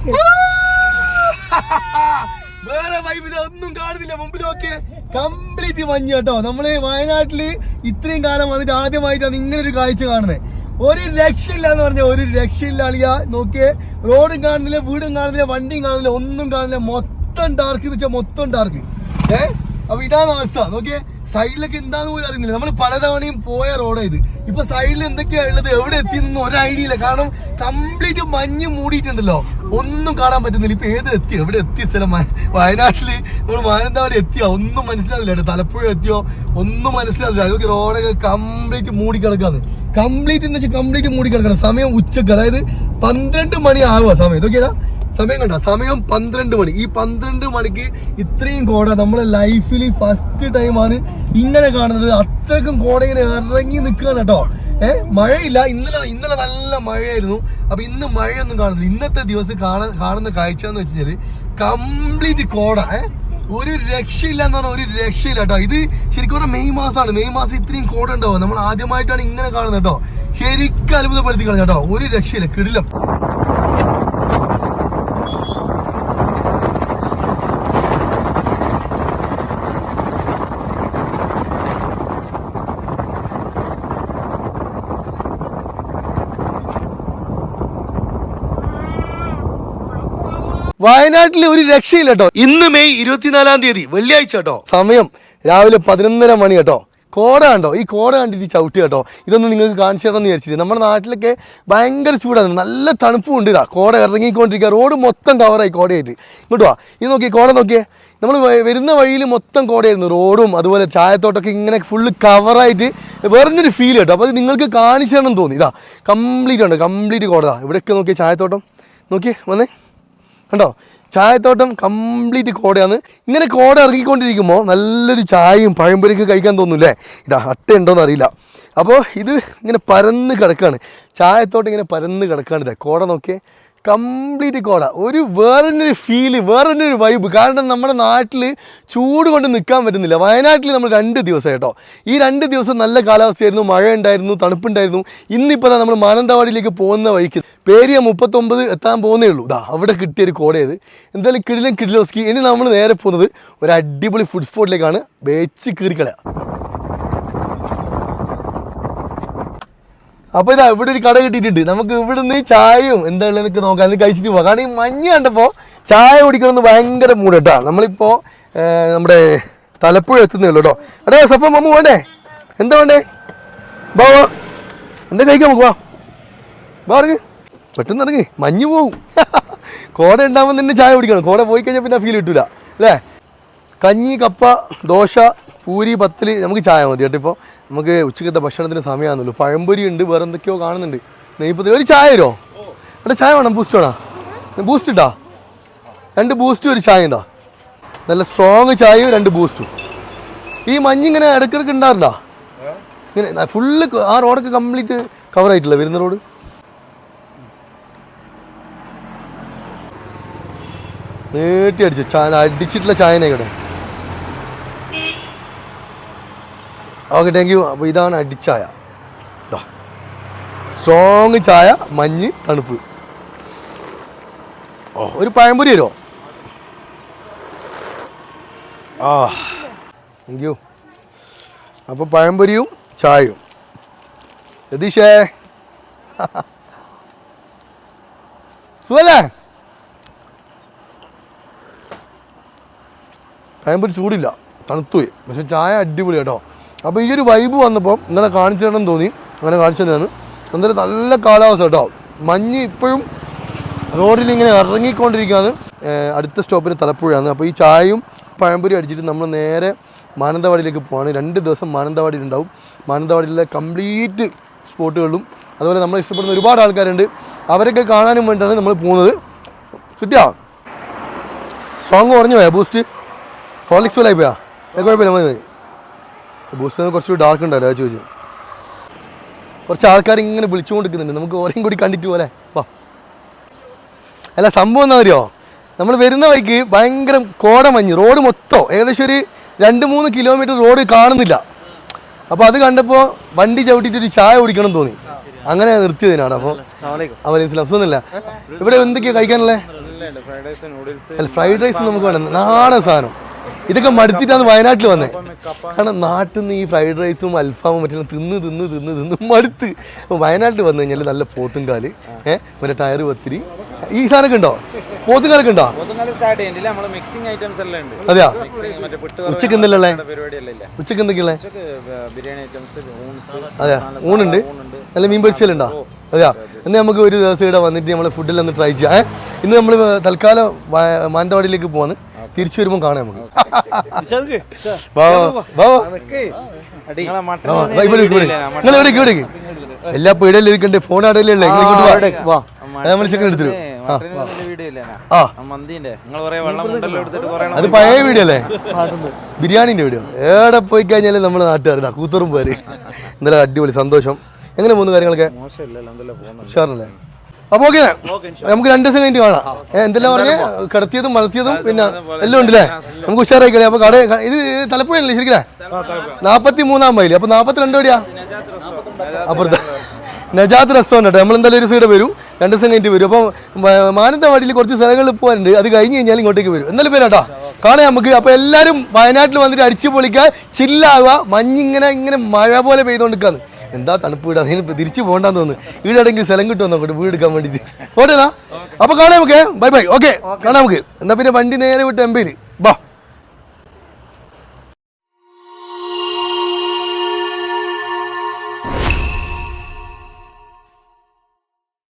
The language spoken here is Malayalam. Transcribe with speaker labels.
Speaker 1: വേറെ വൈബിൽ ഒന്നും കാണുന്നില്ല. മുമ്പിലൊക്കെ കംപ്ലീറ്റ് മഞ്ഞ് കേട്ടോ. നമ്മൾ വയനാട്ടിൽ ഇത്രയും കാലം വന്നിട്ട് ആദ്യമായിട്ടാണ് ഇങ്ങനെ ഒരു കാഴ്ച കാണുന്നത് ഒരു രക്ഷയില്ല എന്ന് പറഞ്ഞ ഒരു രക്ഷയില്ല അളിയ. നോക്കിയേ. റോഡും കാണുന്നില്ല വീടും കാണുന്നില്ല വണ്ടിയും കാണുന്നില്ല ഒന്നും കാണുന്നില്ല. മൊത്തം ഡാർക്ക് എന്ന് വെച്ചാൽ മൊത്തം ഡാർക്ക് ഏ? അപ്പൊ ഇതാണ് അവസ്ഥ. നോക്കിയേ. സൈഡിലൊക്കെ എന്താന്ന് പോലും അറിയുന്നില്ല. നമ്മൾ പലതവണയും പോയ റോഡാ ഇത്. ഇപ്പൊ സൈഡിൽ എന്തൊക്കെയാ ഉള്ളത്? എവിടെ എത്തിയെന്നൊന്നും ഒരു ഐഡിയ ഇല്ല. കാരണം കംപ്ലീറ്റ് മഞ്ഞ് മൂടിയിട്ടുണ്ടല്ലോ. ഒന്നും കാണാൻ പറ്റുന്നില്ല. ഇപ്പൊ ഏത് എത്തി? എവിടെ എത്തി സ്ഥലം? വയ- വയനാട്ടിൽ നമ്മൾ മാനന്തവാടി എത്തിയോ? ഒന്നും മനസ്സിലാവില്ല തലപ്പുഴ എത്തിയോ? ഒന്നും മനസ്സിലാവില്ല. അതൊക്കെ റോഡൊക്കെ കംപ്ലീറ്റ് മൂടി കംപ്ലീറ്റ് എന്ന് വെച്ചാൽ കംപ്ലീറ്റ് മൂടി കിടക്കണം സമയം ഉച്ചയ്ക്ക്. അതായത് പന്ത്രണ്ട് മണി ആവുക സമയം. ഇതൊക്കെയാ സമയം കണ്ട? സമയം പന്ത്രണ്ട് മണി. ഈ പന്ത്രണ്ട് മണിക്ക് ഇത്രയും കോട നമ്മളെ ലൈഫിൽ ഫസ്റ്റ് ടൈമാണ് ഇങ്ങനെ കാണുന്നത്. അത്രക്കും കോട ഇങ്ങനെ ഇറങ്ങി നിൽക്കുകയാണ് കേട്ടോ. ഏഹ് മഴയില്ല. ഇന്നലെ ഇന്നലെ നല്ല മഴയായിരുന്നു. അപ്പൊ ഇന്ന് മഴയൊന്നും കാണുന്നില്ല. ഇന്നത്തെ ദിവസം കാണാൻ കാണുന്ന കാഴ്ച എന്ന് വെച്ചാൽ കംപ്ലീറ്റ് കോട. ഏഹ് ഒരു രക്ഷയില്ല എന്ന് പറഞ്ഞാൽ ഒരു രക്ഷയില്ല കേട്ടോ. ഇത് ശരിക്കും പറഞ്ഞാൽ മെയ് മാസമാണ് മെയ് മാസം ഇത്രയും കോട ഉണ്ടാവും. നമ്മൾ ആദ്യമായിട്ടാണ് ഇങ്ങനെ കാണുന്നത് കേട്ടോ. ശരിക്കും അത്ഭുതപ്പെടുത്തി കളഞ്ഞ കേട്ടോ. ഒരു രക്ഷയില്ല. കിടിലം. വയനാട്ടിൽ ഒരു രക്ഷയില്ല കേട്ടോ ഇന്ന് മെയ് ഇരുപത്തിനാലാം തീയതി വെള്ളിയാഴ്ച കേട്ടോ സമയം രാവിലെ പതിനൊന്നര മണി കേട്ടോ കോട കണ്ടോ? ഈ കോട കണ്ടിട്ട് ചവിട്ടി കേട്ടോ ഇതൊന്നും നിങ്ങൾക്ക് കാണിച്ചു തരണം എന്ന് വിചാരിച്ചിട്ട്. നമ്മുടെ നാട്ടിലൊക്കെ ഭയങ്കര ചൂടാണ്. നല്ല തണുപ്പും ഉണ്ട് ഇതാ. കോട ഇറങ്ങിക്കൊണ്ടിരിക്കുക. റോഡ് മൊത്തം കവറായി കോടയായിട്ട്. ഇങ്ങോട്ട് വാ. ഇത് നോക്കി കോട നോക്കിയേ. നമ്മൾ വരുന്ന വഴിയിൽ മൊത്തം കോടയായിരുന്നു. റോഡും അതുപോലെ ചായത്തോട്ടൊക്കെ ഇങ്ങനെ ഫുള്ള് കവറായിട്ട് വേറൊരു ഫീൽ കേട്ടോ. അപ്പോൾ അത് നിങ്ങൾക്ക് കാണിച്ചു തരണം തോന്നി. ഇതാ കംപ്ലീറ്റ് ഉണ്ട്. കംപ്ലീറ്റ് കോട ഇതാ. ഇവിടെയൊക്കെ നോക്കിയേ ചായത്തോട്ടം. നോക്കിയേ വന്നേ. കണ്ടോ? ചായത്തോട്ടം കംപ്ലീറ്റ് കോടയാണ്. ഇങ്ങനെ കോട ഇറങ്ങിക്കൊണ്ടിരിക്കുമ്പോൾ നല്ലൊരു ചായയും പഴംപൊരിയൊക്കെ കഴിക്കാൻ തോന്നൂല്ലേ ഇതാ അട്ട ഉണ്ടോയെന്ന് അറിയില്ല. അപ്പോൾ ഇത് ഇങ്ങനെ പരന്ന് കിടക്കുകയാണ് ചായത്തോട്ടം ഇങ്ങനെ പരന്ന് കിടക്കുകയാണ് ഇതാ. കോട നോക്കിയേ. കംപ്ലീറ്റ് കോട. ഒരു വേറൊരു ഫീൽ വേറൊരു വൈബ് കാരണം നമ്മുടെ നാട്ടിൽ ചൂട് കൊണ്ട് നിൽക്കാൻ പറ്റുന്നില്ല. വയനാട്ടിൽ നമ്മൾ രണ്ട് ദിവസം കേട്ടോ. ഈ രണ്ട് ദിവസം നല്ല കാലാവസ്ഥയായിരുന്നു. മഴ ഉണ്ടായിരുന്നു തണുപ്പുണ്ടായിരുന്നു ഇന്നിപ്പോൾ നമ്മൾ മാനന്തവാടിയിലേക്ക് പോകുന്ന വഴിക്ക്. പേരിയ മുപ്പത്തൊമ്പത് എത്താൻ പോകുന്നേ ഉള്ളൂ. ഇതാ അവിടെ കിട്ടിയൊരു കോടയത് എന്തായാലും കിടിലും കിടിലോസ്കി. ഇനി നമ്മൾ നേരെ പോകുന്നത് ഒരു അടിപൊളി ഫുഡ് സ്പോട്ടിലേക്കാണ് വെച്ച് കീറിക്കള അപ്പൊ ഇതാ ഇവിടെ ഒരു കട കിട്ടിയിട്ടുണ്ട്. നമുക്ക് ഇവിടുന്ന് ചായയും എന്താ ഉള്ളത് എന്നൊക്കെ നോക്കാം. അത് കഴിച്ചിട്ട് പോവാം കാരണം ഈ മഞ്ഞ് കണ്ടപ്പോ ചായ കുടിക്കണമെന്ന് ഭയങ്കര മൂഡ് കേട്ടോ നമ്മളിപ്പോ നമ്മുടെ തലപ്പുഴ എത്തുന്നേ ഉള്ളൂ കേട്ടോ. അടേ സഫ മമ്മ വേണ്ടേ? എന്താ വേണ്ടേ? ബാ വാ. എന്താ കഴിക്കാൻ നമുക്ക് വാ. വാ പെട്ടെന്ന് ഇറങ്ങി. മഞ്ഞ് പോവും. കോട ഉണ്ടാകുമ്പോൾ തന്നെ ചായ കുടിക്കണം. കോട പോയി കഴിഞ്ഞാൽ പിന്നെ ഫീൽ കിട്ടൂല. അല്ലേ? കഞ്ഞി കപ്പ ദോശ പൂരി പത്തിൽ നമുക്ക് ചായ മതി കേട്ടോ ഇപ്പോൾ നമുക്ക് ഉച്ചക്കത്തെ ഭക്ഷണത്തിന് സമയമാണെന്നുള്ളൂ പഴംപൊരി ഉണ്ട് വേറെ എന്തൊക്കെയോ കാണുന്നുണ്ട്. നെയ്പ്പത്തിൽ ഒരു ചായ തരുമോ അവിടെ ചായ വേണം? ബൂസ്റ്റ് വേണം? ബൂസ്റ്റ് ഇട്ടാ? രണ്ട് ബൂസ്റ്റും ഒരു ചായ എന്താ നല്ല സ്ട്രോങ് ചായയും രണ്ട് ബൂസ്റ്റും ഈ മഞ്ഞിങ്ങനെ ഇടയ്ക്കിടയ്ക്ക് ഉണ്ടാറുണ്ടാ ഇങ്ങനെ ഫുള്ള് ആ റോഡൊക്കെ കംപ്ലീറ്റ് കവർ ആയിട്ടില്ല വരുന്ന റോഡ് നീട്ടി അടിച്ചു. ചായ അടിച്ചിട്ടുള്ള ചായനെ ഇവിടെ. ഓക്കെ താങ്ക് യു അപ്പോൾ ഇതാണ് അടിച്ചായ സ്ട്രോങ് ചായ മഞ്ഞ് തണുപ്പ്. ഓ ഒരു പഴംപൊരി വരുമോ ആ. താങ്ക് യു അപ്പോൾ പഴംപൊരിയും ചായയും. രതീഷേ. സുഖല്ലേ? പഴംപൊരി ചൂടില്ല. തണുത്തുപോയി. പക്ഷെ ചായ അടിപൊളി കേട്ടോ അപ്പോൾ ഈ ഒരു വൈബ് വന്നപ്പോൾ ഇന്നലെ കാണിച്ചു തരണം തോന്നി. അങ്ങനെ കാണിച്ചു തന്നെയാണ് എന്തായാലും നല്ല കാലാവസ്ഥ കേട്ടോ. മഞ്ഞ് ഇപ്പോഴും റോഡിൽ ഇങ്ങനെ ഇറങ്ങിക്കൊണ്ടിരിക്കുകയാണ്. അടുത്ത സ്റ്റോപ്പിന് തലപ്പുഴയാണ്. അപ്പോൾ ഈ ചായയും പഴംപൊരി അടിച്ചിട്ട് നമ്മൾ നേരെ മാനന്തവാടിയിലേക്ക് പോവാണ്. രണ്ട് ദിവസം മാനന്തവാടിയിൽ ഉണ്ടാവും. മാനന്തവാടിയിലെ കംപ്ലീറ്റ് സ്പോട്ടുകളിലും അതുപോലെ നമ്മളെ ഇഷ്ടപ്പെടുന്ന ഒരുപാട് ആൾക്കാരുണ്ട്. അവരൊക്കെ കാണാനും വേണ്ടിയിട്ടാണ് നമ്മൾ പോകുന്നത്. കിട്ടിയാ? സ്ട്രോങ് കുറഞ്ഞു പോയാ? ബൂസ്റ്റ് ഹോർലിക്സ് പോലെ പോയാ? കുഴപ്പമില്ല മതി. ബൂസ്റ്റ് കുറച്ചുകൂടി ഡാർക്ക് ഉണ്ടല്ലോ അത് ചോദിച്ചു. കുറച്ച് ആൾക്കാർ ഇങ്ങനെ വിളിച്ചുകൊണ്ടിരിക്കുന്നുണ്ട്. നമുക്ക് ഓരോ കൂടി കണ്ടിട്ട് പോലെ. വാ. അല്ല സംഭവം എന്താ അറിയോ? നമ്മൾ വരുന്ന വഴിക്ക് ഭയങ്കര കോടമഞ്ഞ് റോഡ് മൊത്തം. ഏകദേശം ഒരു രണ്ട് മൂന്ന് കിലോമീറ്റർ റോഡ് കാണുന്നില്ല. അപ്പോൾ അത് കണ്ടപ്പോൾ വണ്ടി ചവിട്ടിയിട്ട് ഒരു ചായ കുടിക്കണം തോന്നി. അങ്ങനെ നിർത്തിയതിനാണ്. അപ്പോൾ അവൻ സുഖമില്ല ഇവിടെ എന്തൊക്കെയാ കഴിക്കാനുള്ളത്? അല്ല ഫ്രൈഡ് റൈസ് നമുക്ക് വേണം നാടൻ സാധനം. ഇതൊക്കെ മടുത്തിട്ടാണ് വയനാട്ടിൽ വന്നത് കാരണം നാട്ടിൽ നിന്ന് ഈ ഫ്രൈഡ് റൈസും അൽഫാമും മറ്റും തിന്ന് തിന്ന് തിന്ന് തിന്ന് മടുത്ത്. വയനാട്ടിൽ വന്നു കഴിഞ്ഞാൽ നല്ല പോത്തുംകാൽ ഏഹ് മറ്റേ ടയർ പത്തിരി. ഈ സാധനമൊക്കെ ഉണ്ടോ? പോത്തുകാലൊക്കെ ഉണ്ടോ? അതെയാ? ഉച്ചയ്ക്ക് എന്തല്ലേ ഉച്ചയ്ക്ക് എന്തൊക്കെയുള്ള? അതെയാ? ഊണുണ്ട് നല്ല മീൻ പൊരിച്ചലുണ്ടോ അതെയാ? എന്നാൽ നമുക്ക് ഒരു ദിവസം ഇവിടെ വന്നിട്ട് നമ്മൾ ഫുഡിൽ ഒന്ന് ട്രൈ ചെയ്യാം. ഏഹ് ഇന്ന് നമ്മൾ തൽക്കാലം മാനന്തവാടിയിലേക്ക് പോവാണ്. തിരിച്ചു വരുമ്പോൾ കാണാം നമുക്ക്. എല്ലാ പീടിയല്ലേ ഇരിക്കണ്ടേ? ഫോൺ ആടല്ലേ ഇങ്ങോട്ട് വാ. നമ്മൾ ചെക്കൻ എടുത്തിരും ആ
Speaker 2: വീഡിയോ ഇല്ലേ
Speaker 1: ആ.
Speaker 2: മന്തിന്റെ നിങ്ങൾ കുറെ വെള്ളം മുണ്ടല്ലോ എടുത്തിട്ട് കുറെ
Speaker 1: അത് പഴയ വീഡിയോ അല്ലേ? ബിരിയാണിന്റെ വീഡിയോ. എവിടെ പോയി കഴിഞ്ഞാലും നമ്മൾ നാട്ടുകാർ കൂത്തറും പോര് എന്തായാലും അടിപൊളി സന്തോഷം. എങ്ങനെ മൂന്ന് കാര്യങ്ങളൊക്കെ? ഉഷാറല്ലേ? അപ്പൊ ഓക്കെ നമുക്ക് രണ്ട് ദിവസം കഴിഞ്ഞിട്ട് കാണാം. എന്തെല്ലാം പറഞ്ഞു? കിടത്തിയതും മലത്തിയതും പിന്നെ എല്ലാം ഉണ്ടല്ലേ? നമുക്ക് ഉഷാറായി കളി അപ്പൊ കട ഇത് തലപ്പോയല്ലേ ശരിക്കും നാപ്പത്തി മൂന്നാം മൈൽ. അപ്പൊ നാപ്പത്തിരണ്ട് എവിടെയാ? അപ്പുറത്ത്. നജാത്ത് റെസ്റ്റോറന്റ് കേട്ടോ. നമ്മൾ എന്തായാലും ഒരു സൈഡ് വരും. രണ്ട് ദിവസം കഴിഞ്ഞിട്ട് വരും. അപ്പം മാനന്തവാടിയിൽ കുറച്ച് സ്ഥലങ്ങളിൽ പോകാനുണ്ട്. അത് കഴിഞ്ഞ് കഴിഞ്ഞാൽ ഇങ്ങോട്ടേക്ക് വരും. എന്തായാലും പേരാട്ടോ കാണാം നമുക്ക്. അപ്പോൾ എല്ലാവരും വയനാട്ടിൽ വന്നിട്ട് അടിച്ചു പൊളിക്കുക ചില്ലാവുക. മഞ്ഞിങ്ങനെ ഇങ്ങനെ മഴ പോലെ പെയ്തുകൊണ്ടിരിക്കാന്ന്. എന്താ തണുപ്പ് വീട് അതിന് തിരിച്ചു പോകണ്ടെന്ന് തോന്നുന്നു. വീട് എവിടെയെങ്കിലും സ്ഥലം കിട്ടുമോ നോക്കട്ടെ വീട് എടുക്കാൻ വേണ്ടിയിട്ട് ഓട്ടേതാ അപ്പോൾ കാണാം നമുക്ക്. Bye bye. ഓക്കെ കാണാം നമുക്ക്. എന്നാൽ പിന്നെ വണ്ടി നേരെ വിട്ട് എംപയിൽ